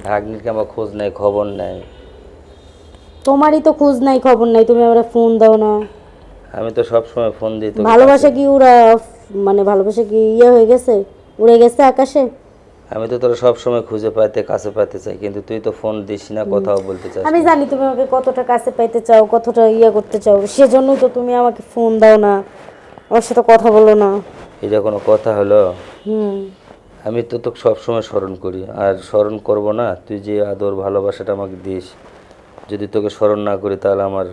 ঢাকনিকে আমার খোঁজ নেই খবর নেই তোমারই তো খোঁজ নাই খবর নাই তুমি আমরা ফোন দাও না। আমি তো সব সময় ফোন দিই তো ভালোবাসা কি উড়া মানে ভালোবাসা কি ইয়ে হয়ে গেছে? উড়ে গেছে আকাশে? আমি তো তোরা সব সময় খুঁজে পাইতে কাছে পাইতে চাই কিন্তু তুই তো ফোন দিস না কথাও বলতে চাস আমি জানি তুমি আমাকে কতটা কাছে পাইতে চাও কতটা ইয়ে করতে চাও। সেজন্যই তো তুমি আমাকে ফোন দাও না। আমার সাথে কথা বলো না। এটা কোনো কথা হলো? হুম। আমি তো তোকে সবসময় স্মরণ করি। আর স্মরণ করব না তুই যে আদর ভালোবাসাটা আমাকে দিস যদি তোকে স্মরণ না করি তাহলে আমার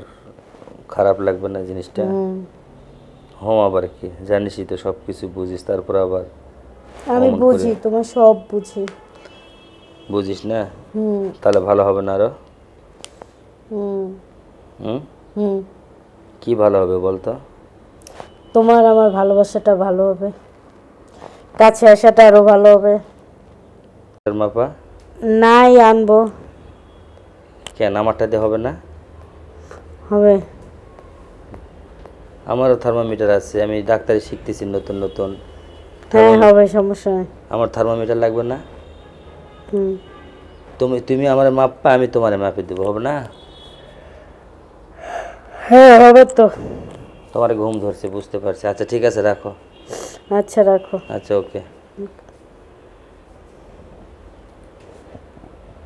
খারাপ লাগবে না জিনিসটা? হুম। আবার কি জানিসই তো সব কিছু বুঝিস তারপর আবার আমি বুঝি তোমার সব বুঝি। বুঝিস না? তাহলে ভালো হবে না আরও? হুম। হুম? হুম। কি ভালো হবে বলতো? তোমার আমার ভালোবাসাটা ভালো হবে। কাছে আসাটা আরও ভালো হবে। মাপা? নাই আনব। কেন আমারটা দিয়ে হবে না? হবে। আমারও থার্মোমিটার আছে আমি ডাক্তারি শিখতেছি নতুন নতুন। হ্যাঁ হবে সমস্যা নেই। আমার থার্মোমিটার লাগবে না? হুম। তুমি তুমি আমার মাপা আমি তোমার মাপে দেবো হবে না? হ্যাঁ হবে তো। তোমার ঘুম ধরছে বুঝতে পারছি। আচ্ছা ঠিক আছে রাখো। আচ্ছা রাখো আচ্ছা ওকে Okay.